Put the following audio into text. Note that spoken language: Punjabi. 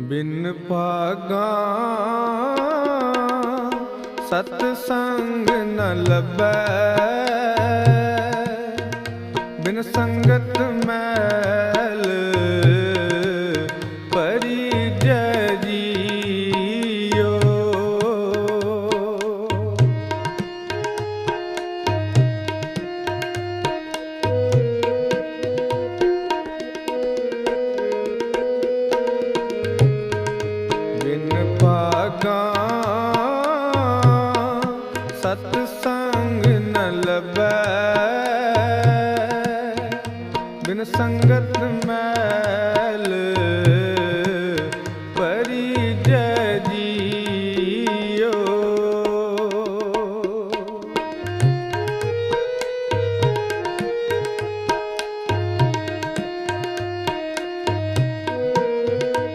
ਬਿਨ ਭਾਗਾ ਸਤ ਸੰਗ ਨ ਲੱਭੈ। ਬਿਨ ਸੰਗਤ ਮੈਂ ਸੁਆਗਾ ਸਤ ਸੰਗ ਨ ਲਬੈ ਬਿਨ ਸੰਗਤ ਮੈਲ